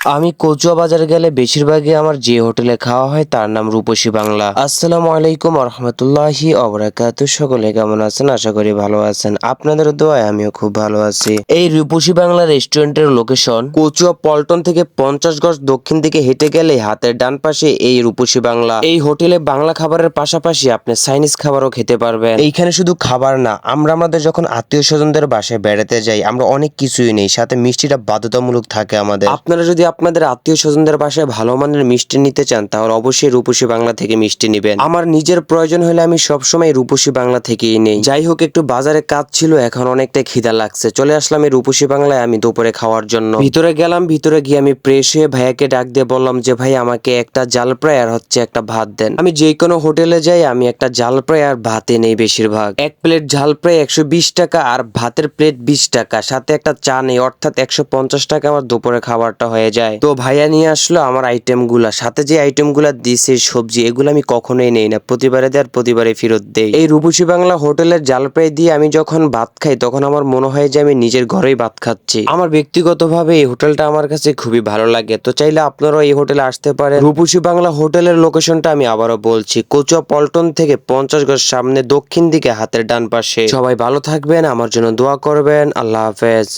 আমি কচুয়া বাজার গেলে বেশিরভাগই আমার যে হোটেলে খাওয়া হয় তার নাম রূপসী বাংলা। আসসালামু আলাইকুম রহমতুল্লাহি অবরাকাত সকলে কেমন আছেন? আশা করি ভালো আছেন। আপনাদের দোয়ায় আমিও খুব ভালো আছি। এই রূপসী বাংলা রেস্টুরেন্টের লোকেশন কচুয়া পল্টন থেকে পঞ্চাশ গজ দক্ষিণ দিকে হেঁটে গেলে হাতের ডান পাশে এই রূপসী বাংলা। এই হোটেলে বাংলা খাবারের পাশাপাশি আপনি চাইনিজ খাবারও খেতে পারবেন। এইখানে শুধু খাবার না, আমরা আমাদের যখন আত্মীয় স্বজনদের বাসায় বেড়াতে যাই, আমরা অনেক কিছুই নেই, সাথে মিষ্টিটা বাধ্যতামূলক থাকে আমাদের। আপনারা যদি আপনাদের আত্মীয় স্বজনদের বাসায় ভালো মানের মিষ্টি নিতে চান, তাহলে অবশ্যই রূপসী বাংলা থেকে মিষ্টি নেবেন। আমার নিজের প্রয়োজন হলে আমি সবসময় রূপসী বাংলা থেকেই নেই। যাই হোক, একটু বাজারে কাজ ছিল, এখন অনেকটা খিদা লাগছে। চলে আসলাম এই রূপসী বাংলায় আমি দুপুরে খাওয়ার জন্য। ভিতরে গেলাম, ভিতরে গিয়ে আমি ফ্রেশ হয়ে ভাইয়াকে ডাক দিয়ে বললাম যে, ভাই, আমাকে একটা জাল ফ্রাই আর হচ্ছে একটা ভাত দেন। আমি যে কোনো হোটেলে যাই, আমি একটা জাল ফ্রাই আর ভাতে নেই বেশিরভাগ। এক প্লেট ঝাল ফ্রাই একশো টাকা আর ভাতের প্লেট বিশ টাকা। সাথে একটা চা নেই, অর্থাৎ একশো পঞ্চাশ টাকা আমার দুপুরে খাবারটা হয়ে যায়। তো ভাইয়া নিয়ে আসলো আমার আইটেমগুলা সাথে যে আইটেমগুলা দিছে, সবজি, এগুলো আমি কখনোই নেই না। প্রতিবারে দেয় প্রতিবারে ফেরত দেই। এই রূপসী বাংলা হোটেলের জাল ফ্রাই দিয়ে আমি যখন ভাত খাই, তখন আমার মনে হয় যে আমি নিজের ঘরেই ভাত খাচ্ছি। আমার ব্যক্তিগতভাবে এই হোটেলটা আমার কাছে খুবই ভালো লাগে। তো চাইলে আপনারাও এই হোটেলে আসতে পারেন। রূপসী বাংলা হোটেলের লোকেশনটা আমি আবারও বলছি। কচুয়া পল্টন থেকে পঞ্চাশ গজ সামনে দক্ষিণ দিকে হাতের ডান পাশে। সবাই ভালো থাকবেন, আমার জন্য দোয়া করবেন। আল্লাহ হাফেজ।